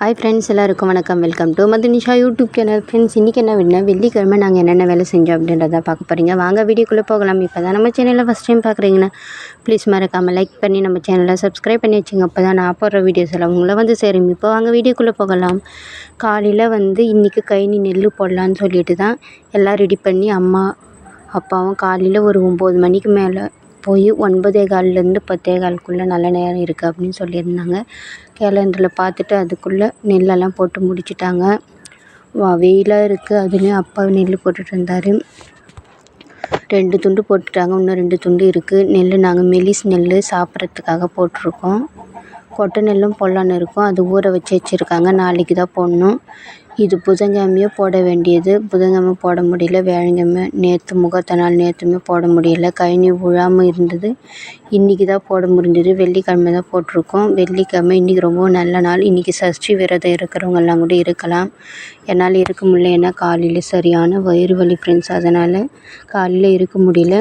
Hi friends எல்லாருக்கும் வணக்கம். Welcome to Madhunisha YouTube channel friends இன்றைக்கி என்ன விடனா வெள்ளிக்கிழமை நாங்கள் என்னென்ன வேலை செஞ்சோம் அப்படின்றத பார்க்க போகிறீங்க வாங்க வீடியோக்குள்ளே போகலாம். இப்போ தான் நம்ம சேனலில் ஃபஸ்ட் டைம் பார்க்குறீங்கன்னா ப்ளீஸ் மறக்காமல் லைக் பண்ணி நம்ம சேனலை சப்ஸ்கிரைப் பண்ணி வச்சுங்க. அப்போ தான் நான் போடுற வீடியோஸ் எல்லாம் உங்களை வந்து சேரும். இப்போ வாங்க வீடியோக்குள்ளே போகலாம். காலையில் வந்து இன்றைக்கி கைனி நெல் போடலான்னு சொல்லிட்டு தான் எல்லாம் ரெடி பண்ணி அம்மா அப்பாவும் காலையில் ஒரு ஒம்பது மணிக்கு மேலே போய் ஒன்பதே கால்லேருந்து பத்தே காலுக்குள்ளே நல்ல நேரம் இருக்குது அப்படின்னு சொல்லியிருந்தாங்க. கேலண்டரில் பார்த்துட்டு அதுக்குள்ளே நெல்லெல்லாம் போட்டு முடிச்சிட்டாங்க. வா வெயிலாக இருக்குது அதுலேயும் அப்பா நெல் போட்டுட்ருந்தாரு இருந்தார். ரெண்டு துண்டு போட்டுட்டாங்க. இன்னும் ரெண்டு துண்டு இருக்குது நெல் நாங்கள் மெலிஸ் நெல் சாப்பிட்றதுக்காக போட்டிருக்கோம். கொட்டை நெல்லும் போடலான்னு இருக்கோம். அது ஊற வச்சு வச்சுருக்காங்க. நாளைக்கு தான் போடணும். இது புதன்கிழமையே போட வேண்டியது. புதன்கிழமை போட முடியல. வியாழக்கிழமை நேற்று முகூர்த்த நாள் நேற்றுமே போட முடியல. கழனி விழாமல் இருந்தது. இன்றைக்கி தான் போட முடிஞ்சது. வெள்ளிக்கிழமை தான் போட்டிருக்கோம். வெள்ளிக்கிழமை இன்றைக்கி ரொம்ப நல்ல நாள். இன்றைக்கி சஷ்டி விரதம் இருக்கிறவங்கெல்லாம் கூட இருக்கலாம். என்னால் இருக்க முடியல. ஏன்னா காலையில் சரியான வயிறு வலி ஃப்ரெண்ட்ஸ் அதனால் காலையில் இருக்க முடியல.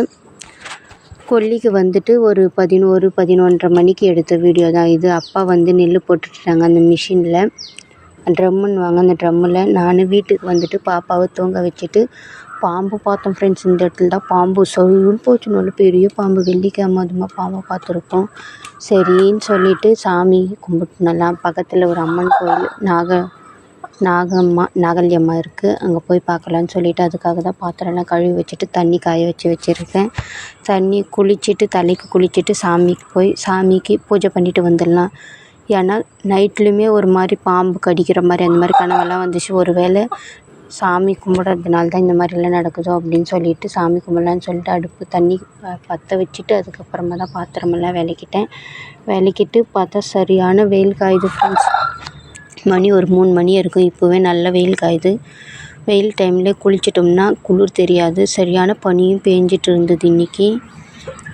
கொல்லிக்கு வந்துட்டு ஒரு பதினோரு பதினொன்றரை மணிக்கு எடுத்த வீடியோ தான் இது. அப்பா வந்து நெல் போட்டுட்டாங்க அந்த மிஷினில் ட்ரம்முன்னுவாங்க. அந்த ட்ரம்மில் நான் வீட்டுக்கு வந்துட்டு பாப்பாவை தூங்க வச்சுட்டு பாம்பு பார்த்தோம் ஃப்ரெண்ட்ஸ் இந்த இடத்துல தான் பாம்பு சொல்லுன்னு போச்சு நல்ல பெரிய பாம்பு வெள்ளிக்கிழமை அதுமா பாம்பை பார்த்துருக்கோம் சரின்னு சொல்லிட்டு சாமி கும்பிட்டுனலாம். பக்கத்தில் ஒரு அம்மன் கோயில் நாக நாகம்மா நாகல்யம்மா இருக்குது அங்கே போய் பார்க்கலான்னு சொல்லிட்டு அதுக்காக தான் பாத்திரம்லாம் கழுவி வச்சுட்டு தண்ணி காய வச்சு வச்சுருக்கேன். தண்ணி குளிச்சுட்டு தலைக்கு குளிச்சுட்டு சாமிக்கு போய் சாமிக்கு பூஜை பண்ணிட்டு வந்துடலாம். ஏன்னா நைட்லேயுமே ஒரு மாதிரி பாம்பு கடிக்கிற மாதிரி அந்த மாதிரி கனவெல்லாம் வந்துச்சு. ஒரு வேளை சாமி கும்பிட்றதுனால தான் இந்த மாதிரிலாம் நடக்குதோ அப்படின்னு சொல்லிட்டு சாமி கும்பிட்லான்னு சொல்லிட்டு அடுப்பு தண்ணி பற்ற வச்சுட்டு அதுக்கப்புறமா தான் பாத்திரமெல்லாம் விளக்கிட்டேன். விளக்கிட்டு பார்த்தா சரியான வெயில் காயுது ஃப்ரெண்ட்ஸ் மணி ஒரு மூணு மணி இருக்கும். இப்போவே நல்ல வெயில் காயுது. வெயில் டைமில் குளிச்சிட்டோம்னா குளிர் தெரியாது. சரியான பனியும் பேஞ்சிட்டு இருந்தது இன்றைக்கி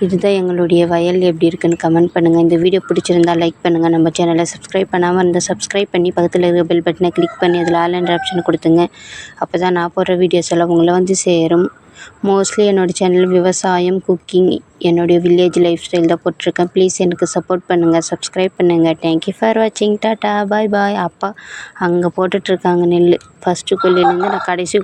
இதுதான் எங்களுடைய வயல் எப்படி இருக்குன்னு கமெண்ட் பண்ணுங்கள் இந்த வீடியோ பிடிச்சிருந்தா லைக் பண்ணுங்கள் நம்ம சேனலை சப்ஸ்கிரைப் பண்ணாமல் இருந்தால் சப்ஸ்கிரைப் பண்ணி பக்கத்தில் இருக்கிற பெல் பட்டனை கிளிக் பண்ணி அதில் ஆல் ஆப்ஷன் கொடுத்துங்க. அப்போ தான் நான் போடுற வீடியோஸ் எல்லாம் உங்களை வந்து சேரும். மோஸ்ட்லி என்னோடய சேனல் விவசாயம் குக்கிங் என்னுடைய வில்லேஜ் லைஃப் ஸ்டைல் தான் போட்டிருக்கேன். ப்ளீஸ் எனக்கு சப்போர்ட் பண்ணுங்கள் சப்ஸ்கிரைப் பண்ணுங்கள் தேங்க்யூ ஃபார் வாட்சிங் டாட்டா பாய் பாய் அப்பா அங்கே போட்டுட்ருக்காங்க நெல் ஃபஸ்ட்டு கொல்லிலேருந்து நான் கடைசி